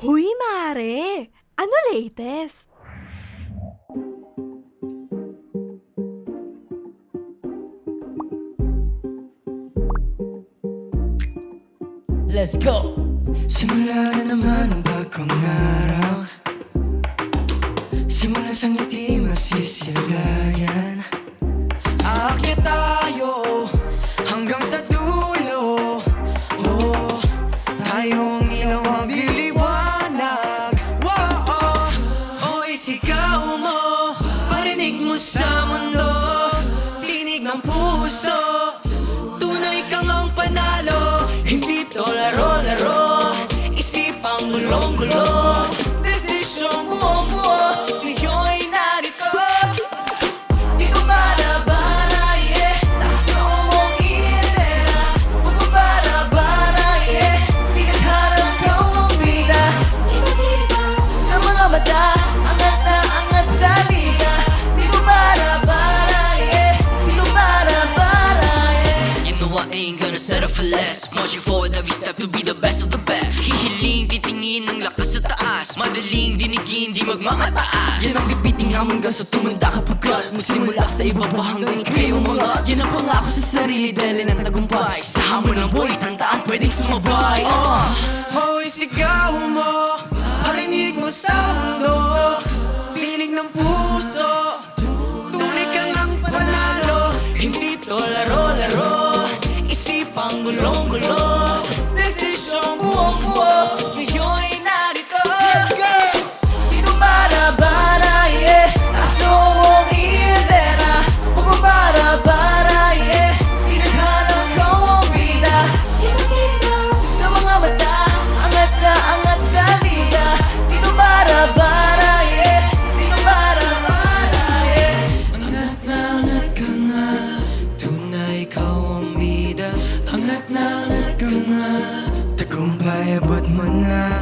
Huy, mare! Ano latest? Let's go! Simula na naman ang bagong araw Simulan sa ngiti masisilayan Aakyat tayo long, long. For less Marching forward every step to be the best of the best. Hihiling, titingin ng lakas sa taas. Madaling dinigin, di magmamataas. Yan ang bibiting hanggang sa tumanda kapagkat Magsimula sa ibaba hanggang ikay umangat Yan ang pangako sa sarili dahil ng tagumpay. Sa hamon ng buhay, tandaan pwedeng sumabay. Uh. Oh, isigaw mo Parinig mo sa mundo. Tinig ng puso ngulongolo, desi shambu Angat na angat ka nga Tagumpay abot mo na